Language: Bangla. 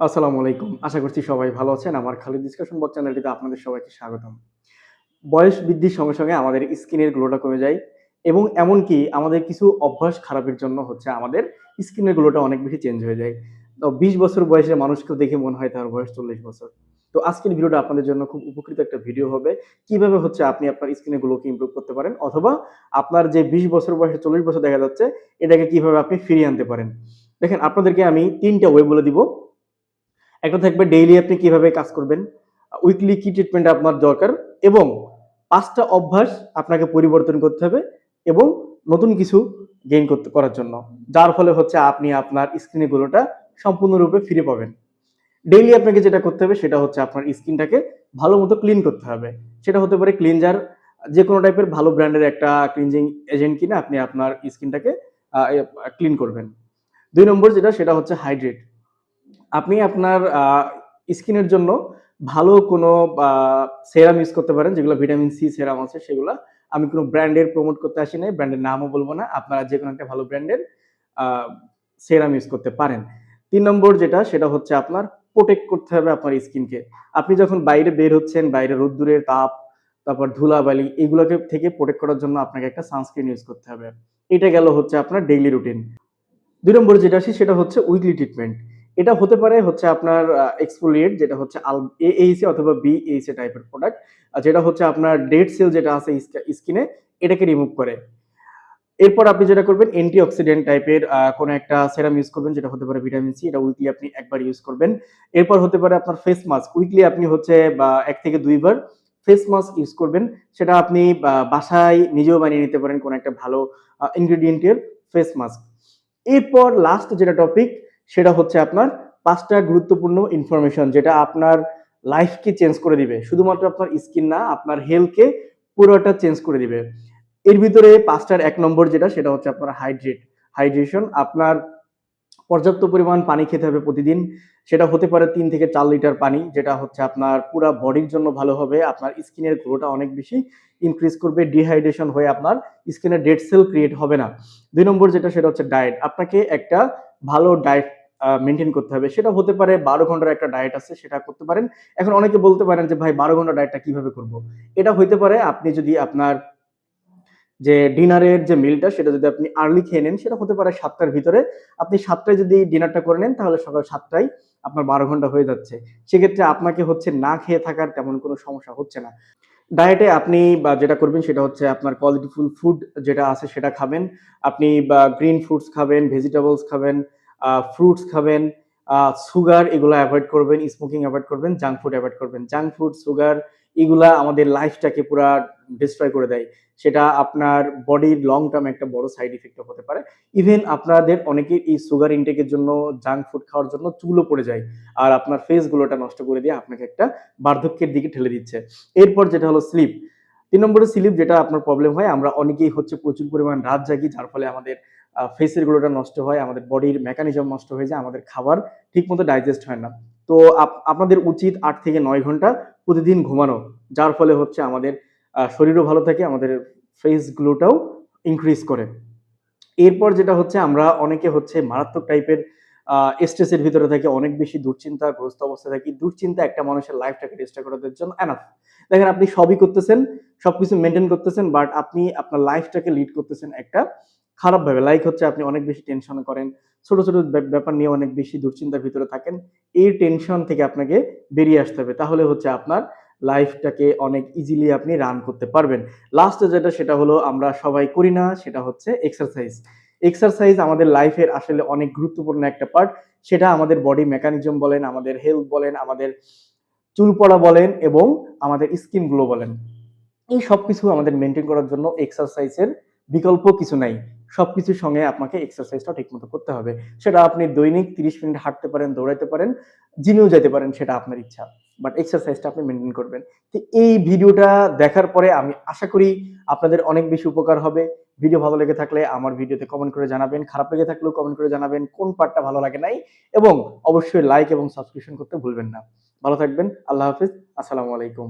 আসসালামু আলাইকুম। আশা করছি সবাই ভালো আছেন। আমার খালি ডিসকাশন বক্স চ্যানেলটিতে আপনাদের সবাইকে স্বাগতম। বয়স বৃদ্ধির সঙ্গে সঙ্গে আমাদের স্কিনের গ্লোটা কমে যায় এবং এমনকি আমাদের কিছু অভ্যাস খারাপের জন্য হচ্ছে আমাদের স্কিনের গ্লোটা অনেক বেশি চেঞ্জ হয়ে যায়। তো বিশ বছর বয়সের মানুষকেও দেখে মনে হয় তার বয়স চল্লিশ বছর। তো আজকের ভিডিওটা আপনাদের জন্য খুব উপকৃত একটা ভিডিও হবে। কীভাবে হচ্ছে আপনি আপনার স্কিনের গ্লোকে ইমপ্রুভ করতে পারেন অথবা আপনার যে বিশ বছর বয়সে চল্লিশ বছর দেখা যাচ্ছে, এটাকে কীভাবে আপনি ফিরিয়ে আনতে পারেন। দেখেন, আপনাদেরকে আমি তিনটা ওয়ে বলে দিব। একটা থাকবে ডেইলি আপনি কীভাবে কাজ করবেন উইকলি কি ট্রিটমেন্ট আপনার দরকার এবং পাঁচটা অভ্যাস আপনাকে পরিবর্তন করতে হবে এবং নতুন কিছু গেইন করতে, করার জন্য। যার ফলে হচ্ছে আপনি আপনার স্কিনের গুলোটা সম্পূর্ণরূপে ফিরে পাবেন। ডেইলি আপনাকে যেটা করতে হবে সেটা হচ্ছে আপনার স্কিনটাকে ভালো মতো ক্লিন করতে হবে। সেটা হতে পারে ক্লিনজার যে কোনো টাইপের ভালো ব্র্যান্ডের একটা ক্লিনজিং এজেন্ট কিনে আপনি আপনার স্কিনটাকে ক্লিন করবেন। দুই নম্বর যেটা, সেটা হচ্ছে হাইড্রেট আপনি আপনার স্কিনের জন্য ভালো কোনো সেরাম ইউজ করতে পারেন, যেগুলো ভিটামিন সি সেরাম আছে, সেগুলো। আমি কোনো ব্র্যান্ডের প্রমোট করতে আসি নাই ব্র্যান্ডের নামও বলব না, আপনারা যে কোনো একটা ভালো ব্র্যান্ডের সেরাম ইউজ করতে পারেন। তিন নম্বর যেটা, সেটা হচ্ছে আপনার প্রোটেক্ট করতে হবে আপনার স্কিনকে। আপনি যখন বাইরে বের হচ্ছেন, বাইরে রোদ্দুরের তাপ, তারপর ধুলাবালি, এগুলোকে থেকে প্রোটেক্ট করার জন্য আপনাকে একটা সানস্ক্রিন ইউজ করতে হবে। এটা গেল হচ্ছে আপনার ডেইলি রুটিন দুই নম্বর যেটা আসি, সেটা হচ্ছে উইকলি ট্রিটমেন্ট এটা হতে পারে হচ্ছে আপনার এক্সফোলিয়েট যেটা হচ্ছে আল এএইসি অথবা বি বিএইসি টাইপের প্রোডাক্ট যেটা হচ্ছে আপনার ডেড সেল যেটা আছে স্কিনে এটাকে রিমুভ করে। এরপর আপনি যেটা করবেন অ্যান্টি অক্সিডেন্ট টাইপের কোনো একটা সেরাম ইউজ করবেন, যেটা হতে পারে ভিটামিন সি এটা উইকলি আপনি একবার ইউজ করবেন। এরপর হতে পারে আপনার ফেস মাস্ক উইকলি আপনি হচ্ছে, বা এক থেকে দুইবার ফেস মাস্ক ইউজ করবেন। সেটা আপনি বাসায় নিজেও বানিয়ে নিতে পারেন কোনো একটা ভালো ইনগ্রেডিয়েন্টের ফেস মাস্ক এরপর লাস্ট যেটা টপিক সেটা হচ্ছে আপনার পাঁচটা গুরুত্বপূর্ণ ইনফরমেশন যেটা আপনার লাইফকে চেঞ্জ করে দিবে। শুধুমাত্র আপনার স্কিন না, আপনার হেলথকে পুরোটা চেঞ্জ করে দিবে। এর ভিতরে পাঁচটার এক নম্বর যেটা, সেটা হচ্ছে আপনার হাইড্রেট হাইড্রেশন আপনার পর্যাপ্ত পরিমাণ পানি খেতে হবে প্রতিদিন। সেটা হতে পারে তিন থেকে চার লিটার পানি, যেটা হচ্ছে আপনার পুরো বডির জন্য ভালো হবে। আপনার স্কিনের গ্রোটা অনেক বেশি ইনক্রিজ করবে। ডিহাইড্রেশন হয়ে আপনার স্কিনের ডেড সেল ক্রিয়েট হবে না। দুই নম্বর যেটা, সেটা হচ্ছে ডায়েট আপনাকে একটা ভালো ডায়েট মেনটেন করতে হবে। সেটা হতে পারে বারো ঘণ্টার একটা ডায়েট আছে, সেটা করতে পারেন। এখন অনেকে বলতে পারেন যে, ভাই, বারো ঘণ্টা ডায়েটটা কীভাবে করব? এটা হইতে পারে আপনি যদি আপনার যে ডিনারের যে মিলটা সেটা যদি আপনি আর্লি খেয়ে নেন, সেটা হতে পারে সাতটার ভিতরে। আপনি সাতটায় যদি ডিনারটা করে নেন, তাহলে সকাল সাতটায় আপনার বারো ঘণ্টা হয়ে যাচ্ছে। সেক্ষেত্রে আপনাকে হচ্ছে না খেয়ে থাকার তেমন কোনো সমস্যা হচ্ছে না। ডায়েটে আপনি, বা যেটা করবেন সেটা হচ্ছে আপনার কোয়ালিটিফুল ফুড যেটা আছে সেটা খাবেন। আপনি, বা গ্রিন ফ্রুটস খাবেন ভেজিটেবলস খাবেন ফ্রুটস খাবেন সুগার এগুলো অ্যাভয়েড করবেন স্মোকিং অ্যাভয়েড করবেন জাঙ্ক ফুড অ্যাভয়েড করবেন। জাঙ্ক ফুড সুগার এগুলা আমাদের লাইফটাকে পুরা ডিস্ট্রয় করে দেয়। সেটা আপনার বডির লং টার্ম একটা বড় সাইড ইফেক্ট হতে পারে। ইভেন আপনাদের অনেকের এই সুগার ইনটেকের জন্য জাঙ্ক ফুড খাওয়ার জন্য চুলও পড়ে যায় আর আপনার ফেসগুলোটা নষ্ট করে দিয়ে আপনাকে একটা বার্ধক্যের দিকে ঠেলে দিচ্ছে। এরপর যেটা হলো স্লিপ তিন নম্বরে স্লিপ যেটা আপনার প্রবলেম হয়, আমরা অনেকেই হচ্ছে প্রচুর পরিমাণ রাত জাগি, যার ফলে আমাদের ফেসের গুলোটা নষ্ট হয়, আমাদের বডির মেকানিজম নষ্ট হয়ে যায়, আমাদের খাবার ঠিকমতো ডাইজেস্ট হয় না। তো আপনাদের উচিত আট থেকে নয় ঘণ্টা প্রতিদিন ঘুমানো, যার ফলে হচ্ছে আমাদের শরীরও ভালো থাকে, আমাদের ফেস গ্লোটাও ইনক্রিজ করে। এরপর যেটা হচ্ছে, আমরা অনেকে হচ্ছে মারাত্মক টাইপের স্ট্রেসের ভিতরে থাকে, অনেক বেশি দুশ্চিন্তাগ্রস্ত অবস্থায় থাকি। দুশ্চিন্তা একটা মানুষের লাইফটাকে ডিস্টার্ব করার জন্য এনাফ দেখেন, আপনি সবই করতেছেন, সবকিছু মেনটেন করতেছেন বাট আপনি আপনার লাইফটাকে লিড করতেছেন একটা খারাপভাবে লাইক হচ্ছে, আপনি অনেক বেশি টেনশন করেন, ছোট ছোট ব্যাপার নিয়ে অনেক বেশি দুশ্চিন্তার ভিতরে থাকেন। এই টেনশন থেকে আপনাকে বেরিয়ে আসতে হবে। তাহলে হচ্ছে আপনার লাইফটাকে অনেক ইজিলি আপনি রান করতে পারবেন। লাস্টে যেটা, সেটা হলো আমরা সবাই করি না, সেটা হচ্ছে এক্সারসাইজ এক্সারসাইজ আমাদের লাইফের আসলে অনেক গুরুত্বপূর্ণ একটা পার্ট সেটা আমাদের বডি মেকানিজম বলেন, আমাদের হেলথ বলেন, আমাদের চুল পড়া বলেন এবং আমাদের স্কিন গ্লো বলেন। এই সব কিছু আমাদের মেনটেন করার জন্য এক্সারসাইজের বিকল্প কিছু নাই। সবকিছুর সঙ্গে আপনাকে এক্সারসাইজটা ঠিকমতো করতে হবে। সেটা আপনি দৈনিক তিরিশ মিনিট হাঁটতে পারেন, দৌড়াইতে পারেন জিমেও যেতে পারেন, সেটা আপনার ইচ্ছা। বাট এক্সারসাইজটা আপনি মেনটেন করবেন। তো এই ভিডিওটা দেখার পরে আমি আশা করি আপনাদের অনেক বেশি উপকার হবে। ভিডিও ভালো লেগে থাকলে আমার ভিডিওতে কমেন্ট করে জানাবেন। খারাপ লেগে থাকলেও কমেন্ট করে জানাবেন কোন পার্টটা ভালো লাগে নাই। এবং অবশ্যই লাইক এবং সাবস্ক্রিপশন করতে ভুলবেন না। ভালো থাকবেন। আল্লাহ হাফিজ। আসসালামু আলাইকুম।